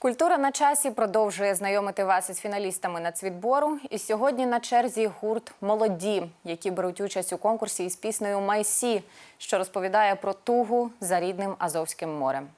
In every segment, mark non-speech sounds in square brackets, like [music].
Культура на часі продовжує знайомити вас із фіналістами нацвідбору. І сьогодні на черзі гурт Молоді, які беруть участь у конкурсі із піснею Майсі, що розповідає про тугу за рідним Азовським морем.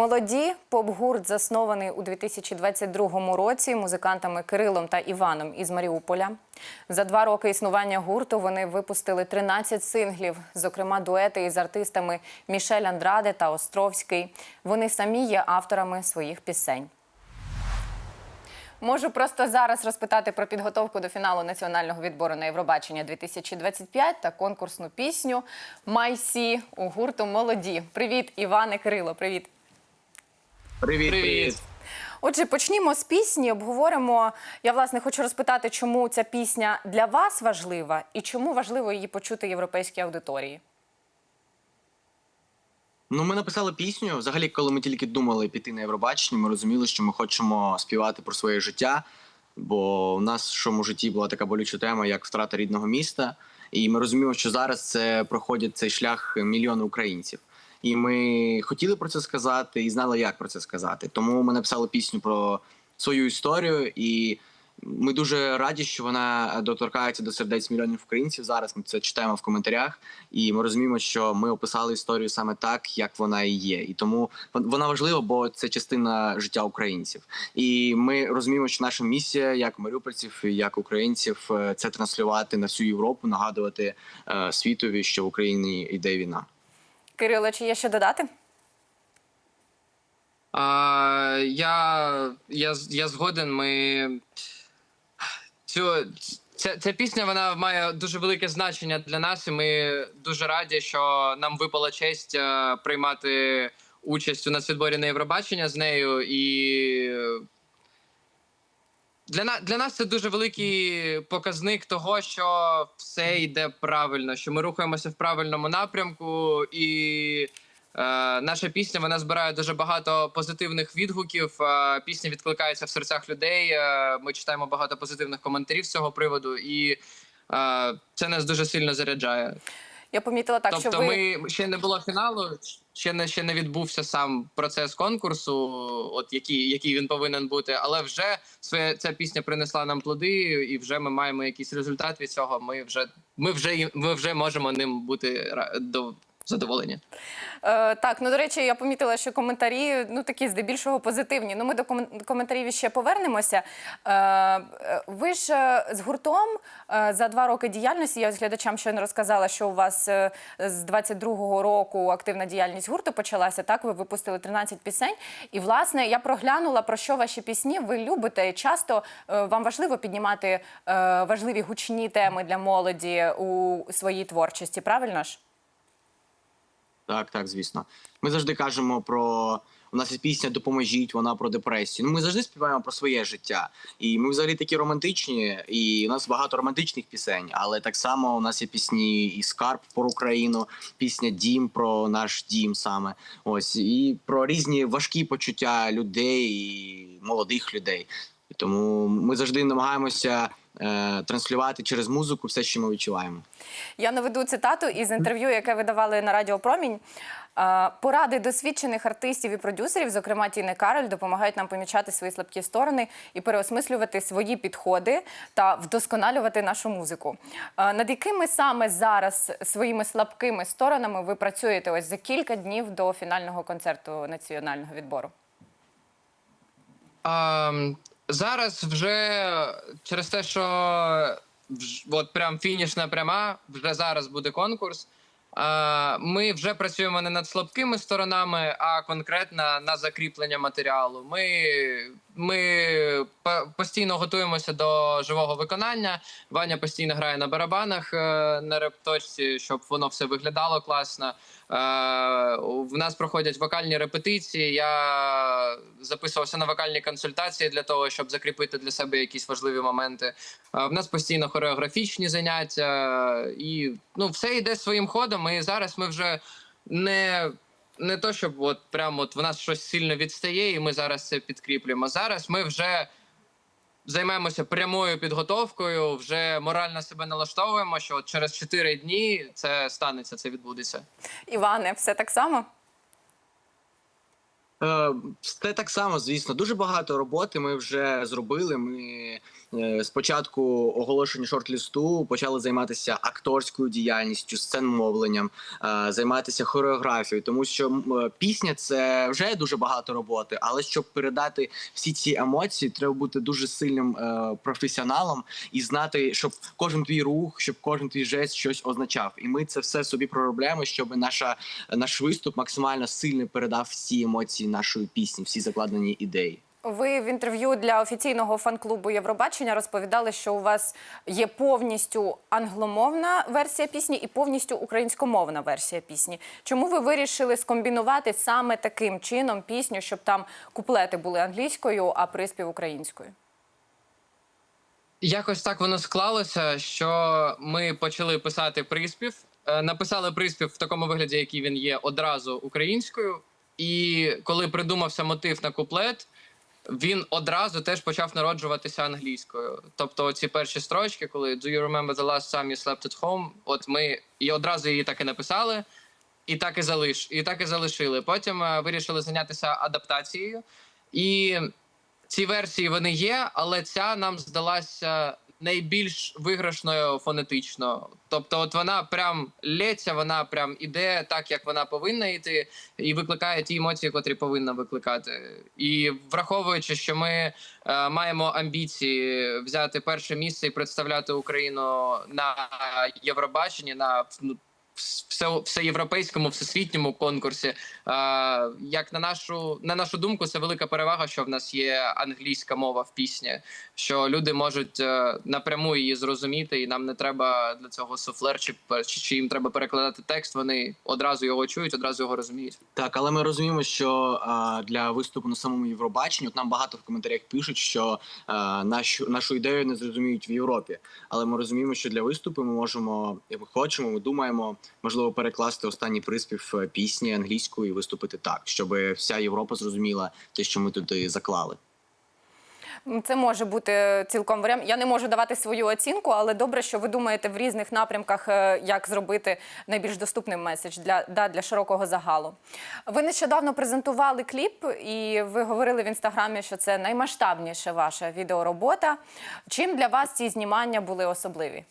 Молоді поп-гурт заснований у 2022 році музикантами Кирилом та Іваном із Маріуполя. За два роки існування гурту вони випустили 13 синглів, зокрема дуети із артистами Мішель Андраде та Островський. Вони самі є авторами своїх пісень. Можу просто зараз розпитати про підготовку до фіналу національного відбору на Євробачення 2025 та конкурсну пісню Майсі у гурту Молоді. Привіт, Іване Кирило. Привіт. Привіт, Привіт. Отже, почнімо з пісні. Обговоримо. Я власне хочу розпитати, чому ця пісня для вас важлива і чому важливо її почути європейській аудиторії. Ну, ми написали пісню. Взагалі, коли ми тільки думали піти на Євробачення, ми розуміли, що ми хочемо співати про своє життя. Бо в нас в нашому житті була така болюча тема, як втрата рідного міста. І ми розуміємо, що зараз це проходять цей шлях мільйони українців. І ми хотіли про це сказати і знали, як про це сказати. Тому ми написали пісню про свою історію, і ми дуже раді, що вона доторкається до сердець мільйонів українців. Зараз ми це читаємо в коментарях, і ми розуміємо, що ми описали історію саме так, як вона і є. І тому вона важлива, бо це частина життя українців. І ми розуміємо, що наша місія, як маріупольців, як українців, е, це транслювати на всю Європу, нагадувати е, світові, що в Україні йде війна. Кирило, чи є що додати? А, я, я, я згоден. Ми цю, ця, ця пісня вона має дуже велике значення для нас, і ми дуже раді, що нам випала честь е, приймати участь у нацвідборі на Євробачення з нею. І для, на, для нас це дуже великий показник того, що все йде правильно, що ми рухаємося в правильному напрямку, і е, наша пісня вона збирає дуже багато позитивних відгуків. Е, пісня відкликається в серцях людей. Е, ми читаємо багато позитивних коментарів з цього приводу, і е, це нас дуже сильно заряджає. Я помітила так, тобто, що ви ми ще не було фіналу, ще не ще не відбувся сам процес конкурсу, от який, який він повинен бути. Але вже своє ця пісня принесла нам плоди, і вже ми маємо якийсь результат від цього. Ми вже ми вже ми вже можемо ним бути до задоволені. Е, так, ну до речі, я помітила, що коментарі ну такі здебільшого позитивні. Ну ми до ком- коментарів ще повернемося. Е, е, ви ж е, з гуртом е, за два роки діяльності. Я глядачам ще не розказала, що у вас з 22-го року активна діяльність гурту почалася. Так, ви випустили 13 пісень. І власне я проглянула про що ваші пісні ви любите. Часто вам важливо піднімати важливі гучні теми для молоді у своїй творчості. Правильно ж? Так, так, звісно. Ми завжди кажемо про. У нас є пісня Допоможіть, вона про депресію. Ну, ми завжди співаємо про своє життя. І ми взагалі такі романтичні, і у нас багато романтичних пісень, але так само у нас є пісні і Скарб про Україну, пісня Дім про наш дім саме. Ось і про різні важкі почуття людей і молодих людей. Тому ми завжди намагаємося транслювати через музику все, що ми відчуваємо. Я наведу цитату із інтерв'ю, яке ви давали на Радіо Промінь. Е, Поради досвідчених артистів і продюсерів, зокрема Тіни Кароль, допомагають нам помічати свої слабкі сторони і переосмислювати свої підходи та вдосконалювати нашу музику. Е, Над якими саме зараз своїми слабкими сторонами ви працюєте ось за кілька днів до фінального концерту національного відбору? А, зараз вже через те, що от прям фінішна пряма, вже зараз буде конкурс. Ми вже працюємо не над слабкими сторонами, а конкретно на закріплення матеріалу. Ми, ми постійно готуємося до живого виконання. Ваня постійно грає на барабанах е, на репточці, щоб воно все виглядало класно. Е, В нас проходять вокальні репетиції. Я записувався на вокальні консультації для того, щоб закріпити для себе якісь важливі моменти. Е, В нас постійно хореографічні заняття, і ну все йде своїм ходом. І зараз ми вже не, не то, щоб от прямо от в нас щось сильно відстає, і ми зараз це підкріплюємо. Зараз ми вже займаємося прямою підготовкою, вже морально себе налаштовуємо, що от через 4 дні це станеться, це відбудеться. Іване, все так само? Е, Це так само, звісно. Дуже багато роботи ми вже зробили. Ми спочатку оголошення шорт-лісту почали займатися акторською діяльністю, сценмовленням, е, займатися хореографією, тому що е, пісня це вже дуже багато роботи. Але щоб передати всі ці емоції, треба бути дуже сильним е, професіоналом і знати, щоб кожен твій рух, щоб кожен твій жест щось означав. І ми це все собі проробляємо, щоб наша наш виступ максимально сильно передав всі емоції нашої пісні, всі закладені ідеї. Ви в інтерв'ю для офіційного фан-клубу Євробачення розповідали, що у вас є повністю англомовна версія пісні і повністю українськомовна версія пісні. Чому ви вирішили скомбінувати саме таким чином пісню, щоб там куплети були англійською, а приспів українською? Якось так воно склалося, що ми почали писати приспів. Е, Написали приспів в такому вигляді, який він є одразу українською. І коли придумався мотив на куплет, він одразу теж почав народжуватися англійською. Тобто, ці перші строчки, коли Do you remember the last time you slept at home? От ми і одразу її так і написали, і так і залиш, і так і залишили. Потім е, вирішили зайнятися адаптацією. І ці версії вони є, але ця нам здалася найбільш виграшною фонетично. Тобто, от вона прям лється, вона прям іде так, як вона повинна йти, і викликає ті емоції, котрі повинна викликати. І враховуючи, що ми е, маємо амбіції взяти перше місце і представляти Україну на Євробаченні, на ну, все, всеєвропейському, всесвітньому конкурсі. Е, як на нашу на нашу думку, це велика перевага, що в нас є англійська мова в пісні, що люди можуть е, напряму її зрозуміти, і нам не треба для цього суфлер, чи, чи, чи їм треба перекладати текст. Вони одразу його чують, одразу його розуміють. Так, але ми розуміємо, що а, для виступу на самому Євробаченні, от нам багато в коментарях пишуть, що а, нашу нашу ідею не зрозуміють в Європі. Але ми розуміємо, що для виступу ми можемо, як ми хочемо, ми думаємо, можливо, перекласти останній приспів е, пісні англійською і виступити так, щоб вся Європа зрозуміла те, що ми туди заклали. Це може бути цілком варіант. Я не можу давати свою оцінку, але добре, що ви думаєте в різних напрямках, е, як зробити найбільш доступним меседж для, да, для широкого загалу. Ви нещодавно презентували кліп, і ви говорили в інстаграмі, що це наймасштабніша ваша відеоробота. Чим для вас ці знімання були особливі?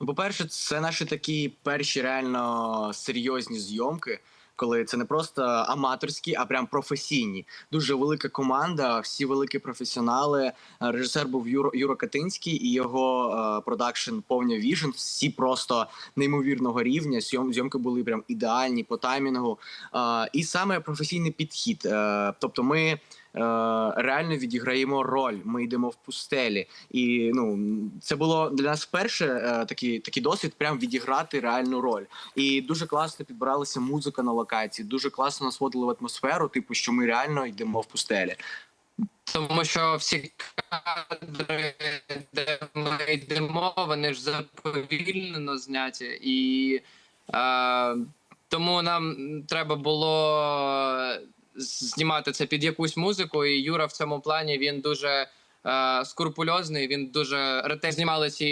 Ну, По-перше, це наші такі перші реально серйозні зйомки, коли це не просто аматорські, а прям професійні. Дуже велика команда, всі великі професіонали. Е, Режисер був Юро, Юро Катинський і його е, продакшн Повня Віжн. Всі просто неймовірного рівня. Зйом, зйомки були прям ідеальні по таймінгу. Е, і саме професійний підхід. Е, тобто ми реально відіграємо роль. Ми йдемо в пустелі, і ну це було для нас вперше е, такий, такий досвід, прям відіграти реальну роль. І дуже класно підбиралася музика на локації. Дуже класно нас вводили в атмосферу, типу, що ми реально йдемо в пустелі. Тому що всі кадри, де ми йдемо, вони ж заповільнено зняті, і е, тому нам треба було знімати це під якусь музику. І Юра в цьому плані він дуже е, скрупульозний. Він дуже ретельно знімали ці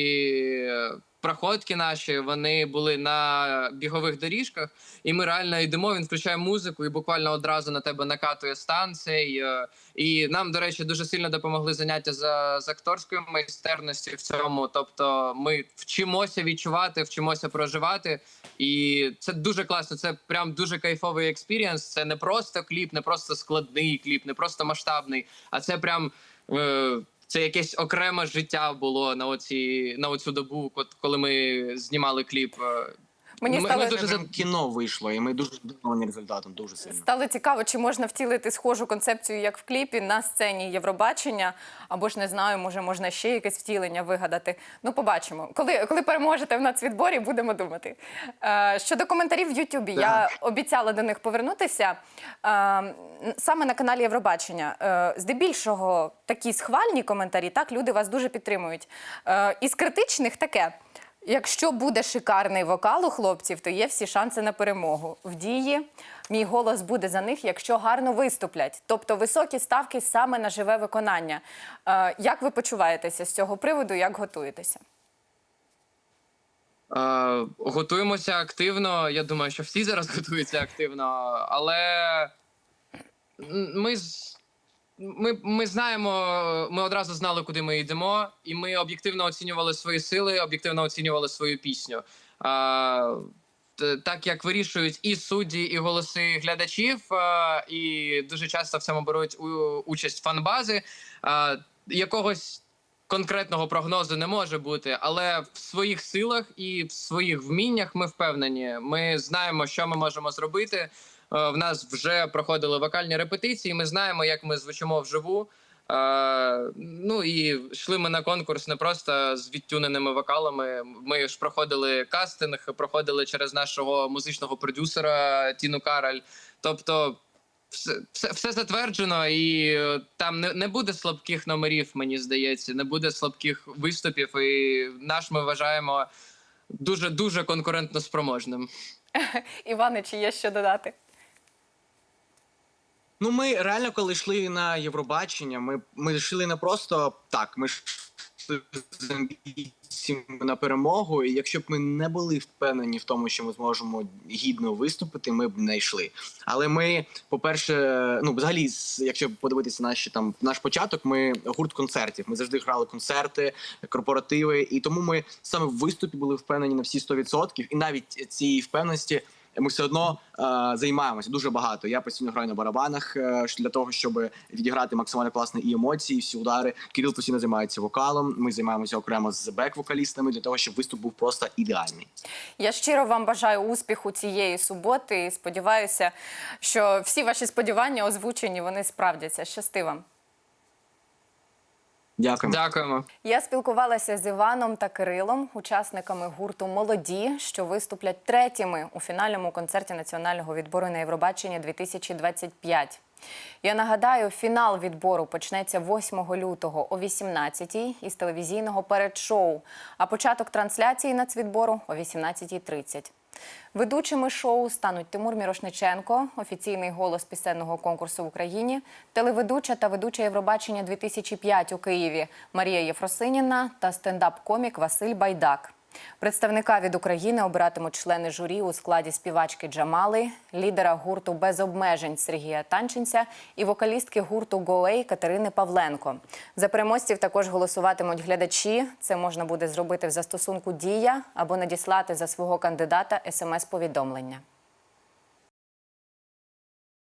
е, проходки наші. Вони були на бігових доріжках, і ми реально йдемо. Він включає музику і буквально одразу на тебе накатує станцій. Е, і нам, до речі, дуже сильно допомогли заняття за з акторської майстерності в цьому. Тобто, ми вчимося відчувати, вчимося проживати, і це дуже класно. Це прям дуже кайфовий експірієнс. Це не просто кліп, не просто складний кліп, не просто масштабний, а це прям. Е, це якесь окреме життя було на оці на оцю добу, коли ми знімали кліп. Мені Ми- стало ми дуже за- кіно вийшло, і ми дуже задоволені результатом, дуже сильно. Стало цікаво, чи можна втілити схожу концепцію, як в кліпі, на сцені Євробачення, або ж не знаю, може, можна ще якесь втілення вигадати. Ну, побачимо. Коли, коли переможете в нацвідборі, будемо думати. Е, щодо коментарів в Ютубі, я обіцяла до них повернутися. Е, саме на каналі Євробачення. Е, здебільшого такі схвальні коментарі, так, люди вас дуже підтримують. Із критичних таке. Якщо буде шикарний вокал у хлопців, то є всі шанси на перемогу. В дії мій голос буде за них, якщо гарно виступлять. Тобто високі ставки саме на живе виконання. Е, як ви почуваєтеся з цього приводу? Як готуєтеся? Е, готуємося активно. Я думаю, що всі зараз [laughs] готуються активно, але ми, ми, ми знаємо, ми одразу знали, куди ми йдемо, і ми об'єктивно оцінювали свої сили, об'єктивно оцінювали свою пісню. Т- так як вирішують і судді, і голоси глядачів, е, і дуже часто в цьому беруть участь фанбази. е, Якогось конкретного прогнозу не може бути, але в своїх силах і в своїх вміннях ми впевнені. Ми знаємо, що ми можемо зробити. Е, В нас вже проходили вокальні репетиції. Ми знаємо, як ми звучимо вживу. Е, ну і йшли ми на конкурс не просто з відтюненими вокалами. Ми ж проходили кастинг, проходили через нашого музичного продюсера Тіну Караль. Тобто, все, все, все затверджено, і е, там не, не буде слабких номерів, мені здається, не буде слабких виступів. І наш ми вважаємо дуже дуже конкурентно спроможним. [laughs] Іване, чи є що додати? Ну, ми реально, коли йшли на Євробачення, ми, ми йшли не просто так, ми йшли з амбіціями на перемогу. І якщо б ми не були впевнені в тому, що ми зможемо гідно виступити, ми б не йшли. Але ми, по-перше, ну взагалі, якщо подивитися наші там наш початок, ми гурт концертів. Ми завжди грали концерти, корпоративи, і тому ми саме в виступі були впевнені на всі 100%. І навіть цієї впевненості ми все одно е, займаємося дуже багато. Я постійно граю на барабанах е, для того, щоб відіграти максимально класно і емоції, і всі удари. Кирил постійно займається вокалом. Ми займаємося окремо з бек-вокалістами для того, щоб виступ був просто ідеальний. Я щиро вам бажаю успіху цієї суботи і сподіваюся, що всі ваші сподівання озвучені, вони справдяться. Щасти вам! Дякуємо. Дякуємо. Я спілкувалася з Іваном та Кирилом, учасниками гурту Молоді, що виступлять третіми у фінальному концерті національного відбору на Євробачення 2025. Я нагадаю, фінал відбору почнеться 8 лютого о 18-й із телевізійного передшоу, а початок трансляції нацвідбору о 18.30. Ведучими шоу стануть Тимур Мірошниченко, офіційний голос пісенного конкурсу в Україні, телеведуча та ведуча Євробачення 2005 у Києві Марія Єфросиніна та стендап-комік Василь Байдак. Представника від України обиратимуть члени журі у складі співачки Джамали, лідера гурту без обмежень Сергія Танченця і вокалістки гурту Гоей Катерини Павленко. За переможців також голосуватимуть глядачі. Це можна буде зробити в застосунку Дія або надіслати за свого кандидата смс-повідомлення.